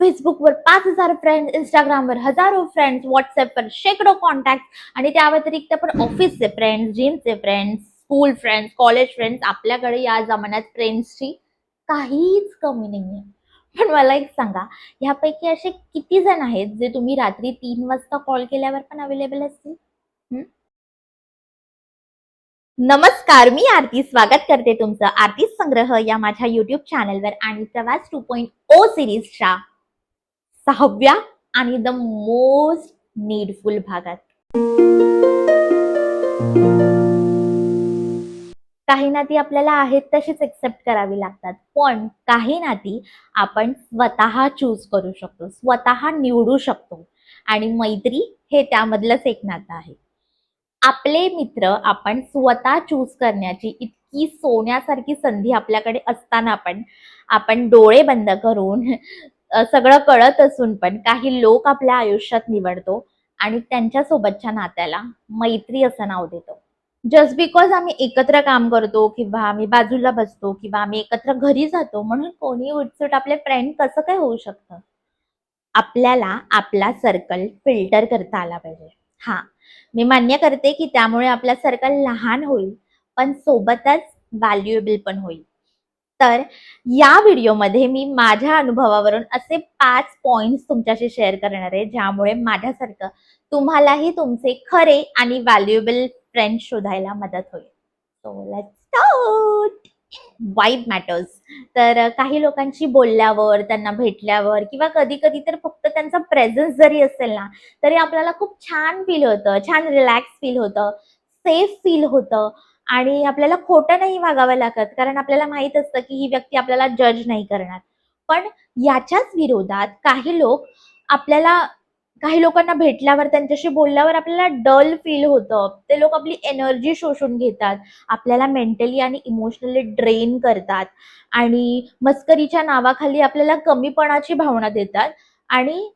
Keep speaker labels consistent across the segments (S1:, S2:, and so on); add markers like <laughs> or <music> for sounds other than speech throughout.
S1: फेसबुकवर पाच हजार फ्रेंड्स इंस्टाग्रामवर हजारो फ्रेंड्स व्हॉट्सअपवर शेकडो कॉन्टॅक्ट आणि त्या व्यतिरिक्त पण ऑफिसचे friends जिमचे friends school friends college friends आपल्याकडे या जमान्यात फ्रेंड्सची काहीच कमी नाहीये. पण मला एक सांगा ह्यापैकी असे किती जण आहेत जे तुम्ही रात्री तीन वाजता कॉल केल्यावर पण अवेलेबल असतील? नमस्कार मी आरती. स्वागत करते तुमचं आरती संग्रह या माझ्या युट्यूब चॅनलवर आणि प्रवास टू पॉईंट ओ सिरीजच्या सहाव्या आणि द मोस्ट नीडफुल भागात. काही नाती आपल्याला आहेत तशीच एक्सेप्ट करावी लागतात. पण काही नाती आपण स्वतः चूज करू शकतो स्वतः निवडू शकतो. आणि मैत्री हे त्यामधलंच एक नातं आहे. आपले मित्र आपण स्वतः चूज करण्याची इतकी सोन्यासारखी संधी आपल्याकडे असताना पण आपण डोळे बंद करून सगळं कळत असून पण काही लोक आपल्या आयुष्यात निवडतो आणि त्यांच्या सोबतच्या नात्याला मैत्री असं नाव देतो. जस्ट बिकॉज आम्ही एकत्र काम करतो किंवा आम्ही बाजूला बसतो किंवा आम्ही एकत्र घरी जातो म्हणून कोणी उठसूट आपले फ्रेंड कसं काय होऊ शकतं? आपल्याला आपला सर्कल फिल्टर करता आला पाहिजे. हा मी मान्य करते की त्यामुळे आपला सर्कल लहान होईल पण सोबतच व्हॅल्युएबल पण होईल. तर या व्हिडिओमध्ये मी माझ्या अनुभवावरून असे पाच पॉइंट्स तुमच्याशी शेअर करणार आहे ज्यामुळे माझ्यासारखं तुम्हालाही तुमचे खरे आणि व्हॅल्युएबल फ्रेंड शोधायला मदत होईल. So let's start vibe matters तर काही लोकांशी बोलल्यावर त्यांना भेटल्यावर किंवा कधी कधी तर फक्त त्यांचा प्रेझन्स जरी असेल ना तरी आपल्याला खूप छान फील होतं छान रिलॅक्स फील होतं सेफ फील होतं. आणि आपल्याला खोटं नाही वागावं लागत कारण आपल्याला माहीत असतं की ही व्यक्ती आपल्याला जज नाही करणार. पण याच्याच विरोधात काही लोक आपल्याला काही लोकांना भेटल्यावर त्यांच्याशी बोलल्यावर आपल्याला डल फील होतं. ते लोक आपली एनर्जी शोषून घेतात आपल्याला मेंटली आणि इमोशनली ड्रेन करतात आणि मस्करीच्या नावाखाली आपल्याला कमीपणाची भावना देतात आणि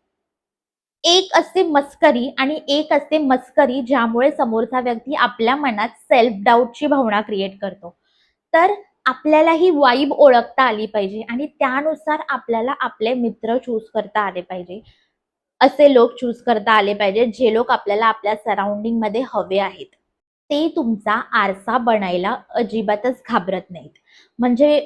S1: एक असते मस्करी आणि एक असते मस्करी ज्यामुळे समोरचा व्यक्ती आपल्या मनात सेल्फ डाऊटची भावना क्रिएट करतो. तर आपल्याला ही वाईब ओळखता आली पाहिजे आणि त्यानुसार आपल्याला आपले मित्र चूज करता आले पाहिजे. असे लोक चूज करता आले पाहिजे जे लोक आपल्याला आपल्या सराउंडिंगमध्ये हवे आहेत. ते तुमचा आरसा बनायला अजिबातच घाबरत नाहीत. म्हणजे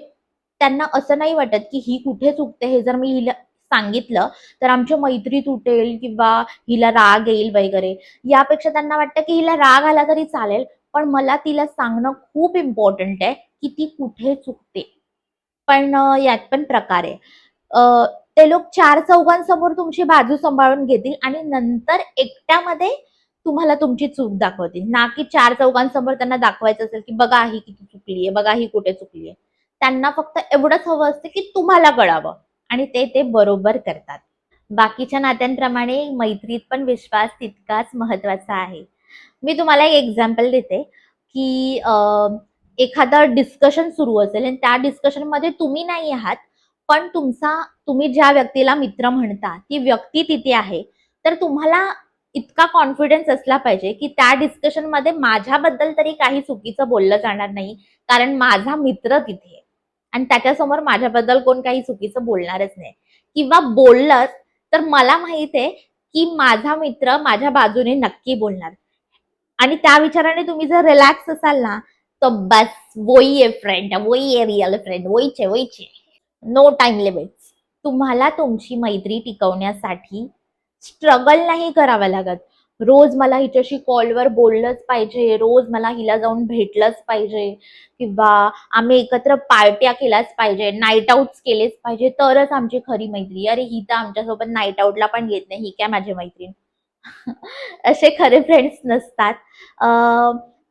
S1: त्यांना असं नाही वाटत की ही कुठे चुकते हे जर मी हिला सांगितलं तर आमची मैत्री तुटेल किंवा हिला राग येईल वगैरे. यापेक्षा त्यांना वाटतं की हिला राग आला तरी चालेल पण मला तिला सांगणं खूप इम्पॉर्टंट आहे की ती कुठे चुकते. पण यात पण प्रकार. आहे ते लोक चार चौघांसमोर तुमची बाजू सांभाळून घेतील आणि नंतर एकट्यामध्ये तुम्हाला तुमची चूक दाखवतील. ना की चार चौघांसमोर त्यांना दाखवायचं असेल की बघा ही किती चुकलीये बघा ही कुठे चुकलीये. त्यांना फक्त एवढंच हवं असतं की तुम्हाला कळावं. आणि ते ते बरोबर करतात. बाकीच्या नात्यांप्रमाणे मैत्रीत पण विश्वास तितकाच महत्त्वाचा आहे. मी तुम्हाला एक एक्झाम्पल देते की अं, एखादं डिस्कशन सुरू असेल आणि त्या डिस्कशनमध्ये तुम्ही नाही आहात पण तुमचा तुम्ही ज्या व्यक्तीला मित्र म्हणता ती व्यक्ती तिथे आहे तर तुम्हाला इतका कॉन्फिडन्स असला पाहिजे की त्या डिस्कशनमध्ये माझ्याबद्दल तरी काही चुकीचं बोललं जाणार नाही कारण माझा मित्र तिथे आणि त्याच्यासमोर माझ्याबद्दल कोण काही चुकीचं बोलणारच नाही. किंवा बोललंच तर मला माहीत आहे की माझा मित्र माझ्या बाजूने नक्की बोलणार. आणि त्या विचाराने तुम्ही जर रिलॅक्स असाल ना तर बस वोई आहे फ्रेंड वोई आहे रिअल फ्रेंड वोईचे वोईचे नो टाइम लिमिट्स तुम्हाला तुमची मैत्री टिकवण्यासाठी स्ट्रगल नाही करावं लागत. रोज मला हिच्याशी कॉलवर बोललंच पाहिजे रोज मला हिला जाऊन भेटलंच पाहिजे किंवा आम्ही एकत्र पार्ट्या केल्याच पाहिजे नाईट आउट्स केलेच पाहिजे तरच आमची खरी मैत्री. अरे ही तर आमच्यासोबत नाईट आउटला पण येत नाही ही काय माझी मैत्रीण? <laughs> असे खरे फ्रेंड्स नसतात.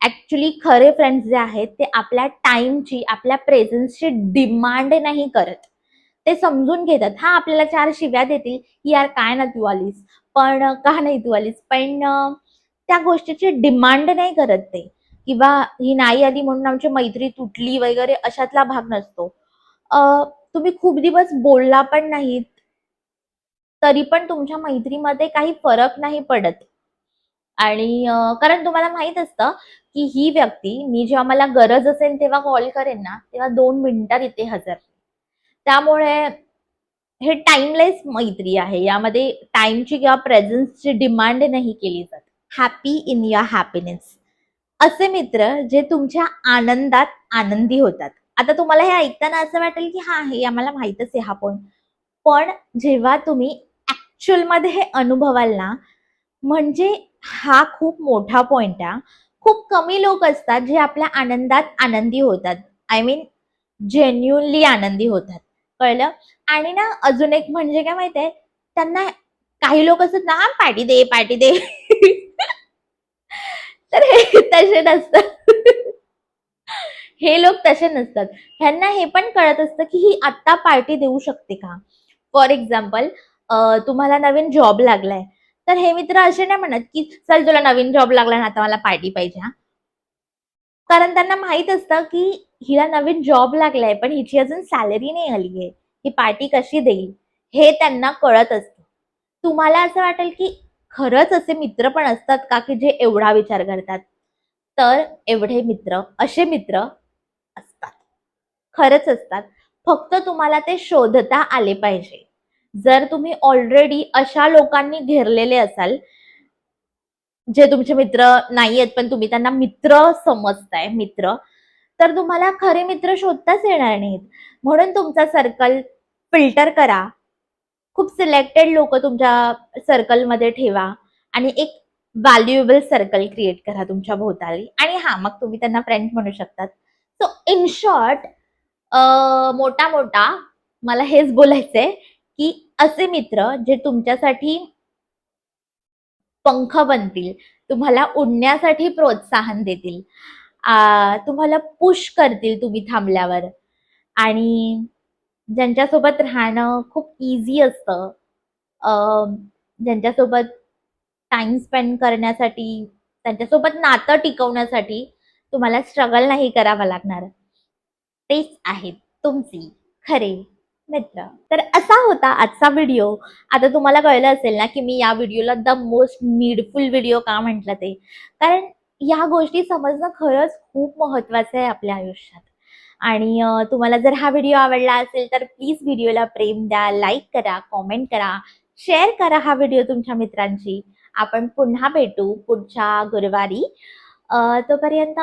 S1: ऍक्च्युली खरे फ्रेंड्स जे आहेत ते आपल्या टाइमची आपल्या प्रेझेन्सची डिमांड नाही करत. ते समजून घेतात. हा आपल्याला चार शिव्या देतील की यार काय ना तू आलीस? पण का नाही तू आलीस? पण त्या गोष्टीची डिमांड नाही करत ते. किंवा ही नाही आली म्हणून आमची मैत्री तुटली वगैरे अशातला भाग नसतो. तुम्ही खूप दिवस बोलला पण नाहीत तरी पण तुमच्या मैत्रीमध्ये काही फरक नाही पडत. आणि कारण तुम्हाला माहीत असतं की ही व्यक्ती मी जेव्हा मला गरज असेल तेव्हा कॉल करेन ना तेव्हा दोन मिनिटात इथे हजर. त्यामुळे हे टाइमलेस मैत्री आहे. यामध्ये टाइमची किंवा प्रेझेन्सची डिमांड नाही केली जात. हॅपी इन युअर हॅपीनेस असे मित्र जे तुमच्या आनंदात आनंदी होतात. आता तुम्हाला हे ऐकताना असं वाटेल की हा हे आम्हाला माहितच आहे हा पॉईंट पण जेव्हा तुम्ही ऍक्च्युअलमध्ये हे अनुभवाल ना म्हणजे हा खूप मोठा पॉईंट आहे. खूप कमी लोक असतात जे आपल्या आनंदात आनंदी होतात. आय मीन जेन्युनली आनंदी होतात. कळलं. आणि ना अजून एक म्हणजे काय माहितीये त्यांना काही लोक असतात ना पार्टी दे पार्टी दे. तर हे तसे नसतात. हे लोक तसे नसतात. ह्यांना हे पण कळत असतं की ही आत्ता पार्टी देऊ शकते का? फॉर एक्झाम्पल तुम्हाला नवीन जॉब लागलाय. तर हे मित्र असे नाही म्हणत की चल तुला नवीन जॉब लागला ना आता मला पार्टी पाहिजे हा. कारण त्यांना माहीत असतं की हिला नवीन जॉब लागलाय पण हिची अजून सॅलरी नाही आली आहे ही पार्टी कशी देईल? हे त्यांना कळत असतं. तुम्हाला असं वाटेल की खरंच असे मित्र पण असतात का की जे एवढा विचार करतात? तर एवढे मित्र असे मित्र असतात. खरंच असतात. फक्त तुम्हाला ते शोधता आले पाहिजे. जर तुम्ही ऑलरेडी अशा लोकांनी घेरलेले असाल जे तुमचे मित्र नाही आहेत पण तुम्ही त्यांना मित्र समजताय मित्र तर तुम्हाला खरे मित्र शोधताच येणार नाहीत. म्हणून तुमचा सर्कल फिल्टर करा. खूप सिलेक्टेड लोक तुमच्या सर्कलमध्ये ठेवा. आणि एक व्हॅल्युएबल सर्कल क्रिएट करा तुमच्या भोवताली. आणि हा मग तुम्ही त्यांना फ्रेंड म्हणू शकतात. सो इन शॉर्ट मोठा मोठा मला हेच बोलायचंय की असे मित्र जे तुमच्यासाठी पंख बनतील तुम्हाला उडण्यासाठी प्रोत्साहन देतील. तुम्हाला पुश करतील तुम्ही थांबल्यावर. आणि ज्यांच्यासोबत राहणं खूप इझी असतं. ज्यांच्यासोबत टाइम स्पेंड करण्यासाठी त्यांच्यासोबत नातं टिकवण्यासाठी तुम्हाला स्ट्रगल नाही करावं लागणार. तेच आहेत तुमची खरे मित्र. तर असा होता आजचा व्हिडिओ आता तुम्हाला कळलं असेल ना की मी या व्हिडिओला द मोस्ट नीडफुल व्हिडिओ का म्हटलं ते? कारण या गोष्टी समजणं खरंच खूप महत्वाचं आहे आपल्या आयुष्यात. आणि तुम्हाला जर हा व्हिडिओ आवडला असेल तर प्लीज व्हिडिओला प्रेम द्या लाईक करा कॉमेंट करा शेअर करा हा व्हिडिओ तुमच्या मित्रांशी. आपण पुन्हा भेटू पुढच्या गुरुवारी. तोपर्यंत